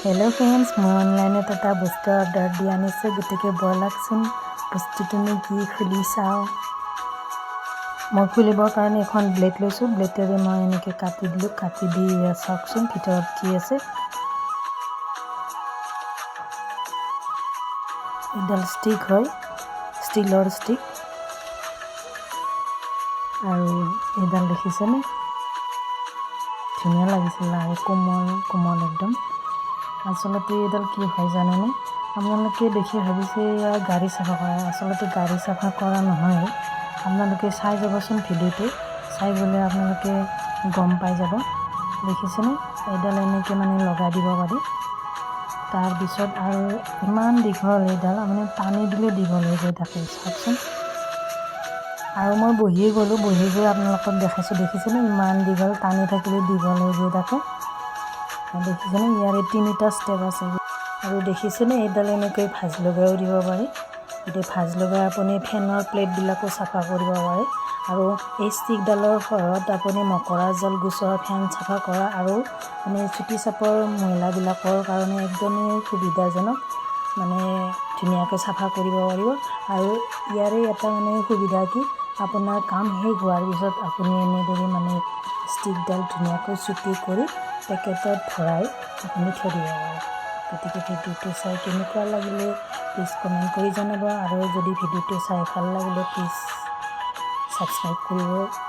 Hello' friends মই অনলাইনত এটা বস্তু অৰ্ডাৰ দি আনিছোঁ, গতিকে ব'লকচোন বস্তুটোনো কি খুলি চাওঁ। মই খুলিবৰ কাৰণে এখন ব্লেড লৈছোঁ ব্লেডেৰে মই এনেকৈ কাটি দিলোঁ, কাটি দি চাওকচোন ভিতৰত কি আছে। এডাল ষ্টিক হয় ষ্টীলৰ ষ্টিক আৰু এইডাল দেখিছেনে? ধুনীয়া লাগিছিল আৰু কোমল কোমল একদম। আচলতে এইডাল কি হয় জানেনে? আপোনালোকে দেখি ভাবিছে গাড়ী চাফা কৰা। আচলতে গাড়ী চাফা কৰা নহয়। আপোনালোকে চাই যাবচোন ভিডিঅ'টো। চাই গ'লে আপোনালোকে গম পাই যাব। দেখিছেনে? এইডাল এনেকৈ মানে লগাই দিব পাৰি। তাৰপিছত আৰু ইমান দীঘল এইডাল মানে টানি দিলে দীঘল হৈ গৈ থাকে চাওকচোন। আৰু মই বহিয়ে গ'লোঁ, বহি গৈ আপোনালোকক দেখাইছোঁ। দেখিছেনে? ইমান দীঘল, টানি থাকিলে দীঘল হৈ গৈ থাকে দেখিছেনে ইয়াৰে তিনিটা ষ্টেপ আছে। আৰু দেখিছেনে এইডাল এনেকৈ ভাজ লগাইও দিব পাৰি। এতিয়া ভাজ লগাই আপুনি ফেনৰ প্লেটবিলাকো চাফা কৰিব পাৰে। আৰু এই ষ্টিকডালৰ সহায়ত আপুনি মকৰা জাল গুচোৱা ফেন চাফা কৰা আৰু মানে চুটি চাপৰ মহিলাবিলাকৰ কাৰণে একদমেই সুবিধাজনক। মানে ধুনীয়াকৈ চাফা কৰিব পাৰিব। আৰু ইয়াৰে এটা মানে সুবিধা কি? আপোনাৰ কাম শেষ হোৱাৰ পিছত আপুনি এনেদৰে মানে ষ্টিকডাল ধুনীয়াকৈ চুটি কৰি পেকেটত ভৰাই আপুনি থৈ দিব পাৰে। গতিকে ভিডিঅ'টো চাই কেনেকুৱা লাগিলে প্লিজ কমেণ্ট কৰি জনাব আৰু যদি ভিডিঅ'টো চাই ভালো লাগিলে প্লিজ ছাবস্ক্ৰাইব কৰিব।